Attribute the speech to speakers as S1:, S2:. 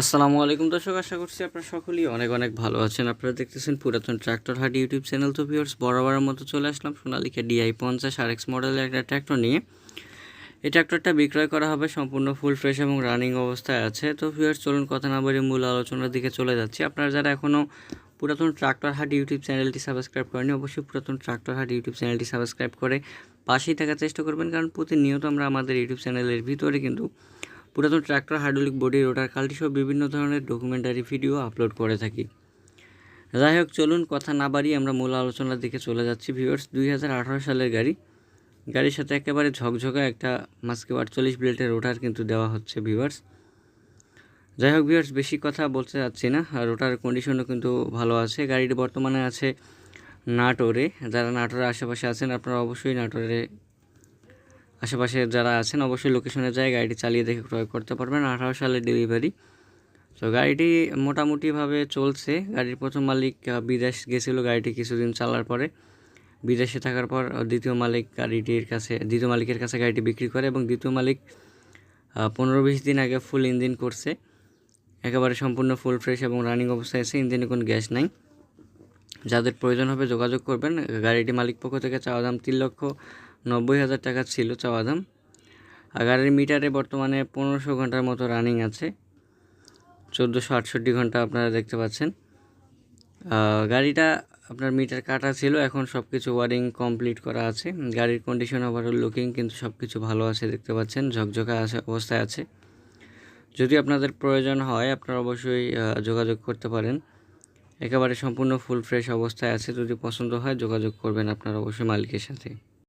S1: আসসালামু আলাইকুম দর্শক, আশা করছি আপনারা সকলেই অনেক অনেক ভালো আছেন। আপনারা দেখতেছেন পুরাতন ট্র্যাক্টর হাট ইউটিউব চ্যানেল তো ভিউয়ার্স, বরাবরের মতো চলে আসলাম সোনালিকা ডিআই পঞ্চাশ আর এক্স মডেলের একটা ট্র্যাক্টর নিয়ে। এই ট্র্যাক্টরটা বিক্রয় করা হবে সম্পূর্ণ ফুল ফ্রেশ এবং রানিং অবস্থায় আছে। তো ভিউয়ার্স, চলুন কথা না বলে মূল আলোচনার দিকে চলে যাচ্ছি। আপনারা যারা এখনও পুরাতন ট্রাক্টর হাট ইউটিউব চ্যানেলটি সাবস্ক্রাইব করেনি অবশ্যই পুরাতন ট্রাক্টর হাট ইউটিউব চ্যানেলটি সাবস্ক্রাইব করে পাশেই থাকার চেষ্টা করবেন, কারণ প্রতিনিয়ত আমরা আমাদের ইউটিউব চ্যানেলের ভিতরে কিন্তু পুরাতন ট্রাক্টর হাইড্রোলিক বডি, রোটার, কাল্টি সহ বিভিন্ন ধরনের ডকুমেন্টারি ভিডিও আপলোড করে থাকি। যাই হোক, চলুন কথা না বাড়িয়ে আমরা মূল আলোচনার দিকে চলে যাচ্ছি। ভিউয়ার্স দুই হাজার আঠারো সালের গাড়ি। গাড়ির সাথে একেবারে ঝকঝকা একটা মাস্কে আটচল্লিশ ব্লেটের রোটার কিন্তু দেওয়া হচ্ছে ভিউয়ার্স যাই হোক ভিউয়ার্স বেশি কথা বলতে যাচ্ছি না। আর রোটার কন্ডিশনও কিন্তু ভালো আছে। গাড়িটি বর্তমানে আছে নাটোরে। যারা নাটোরের আশেপাশে আছেন, আপনারা অবশ্যই নাটোরে আশেপাশে যারা আছেন, অবশ্যই লোকেশনে যায় গাড়িটি চালিয়ে দেখে ক্রয় করতে পারবেন। আঠারো সালের ডেলিভারি তো গাড়িটি মোটামুটিভাবে চলছে। গাড়ির প্রথম মালিক বিদেশ গেছিল গাড়িটি কিছুদিন চালার পরে। বিদেশে থাকার পর দ্বিতীয় মালিক গাড়িটির কাছে, দ্বিতীয় মালিকের কাছে গাড়িটি বিক্রি করে এবং দ্বিতীয় মালিক পনেরো বিশ দিন আগে ফুল ইঞ্জিন করছে। একেবারে সম্পূর্ণ ফুল ফ্রেশ এবং রানিং অবস্থায় আছে। ইঞ্জিনে কোনো গ্যাস নাই। যাদের প্রয়োজন হবে যোগাযোগ করবেন। গাড়িটি মালিক পক্ষ থেকে চাওয়া দাম তিন লক্ষ নব্বই হাজার টাকা ছিল চাওয়া দাম। আর গাড়ির মিটারে বর্তমানে পনেরোশো ঘণ্টার মতো রানিং আছে। চোদ্দোশো আটষট্টি ঘণ্টা আপনারা দেখতে পাচ্ছেন। গাড়িটা আপনার মিটার কাটা ছিল, এখন সব কিছু ওয়ারিং কমপ্লিট করা আছে। গাড়ির কন্ডিশন ওভারঅল লুকিং কিন্তু সব কিছু ভালো আছে, দেখতে পাচ্ছেন। ঝকঝকা আছে, অবস্থায় আছে। যদি আপনাদের প্রয়োজন হয়, আপনারা অবশ্যই যোগাযোগ করতে পারেন। একেবারে সম্পূর্ণ ফুল ফ্রেশ অবস্থায় আছে, যদি পছন্দ হয় যোগাযোগ করবেন আপনারা অবশ্যই মালিকের সাথে।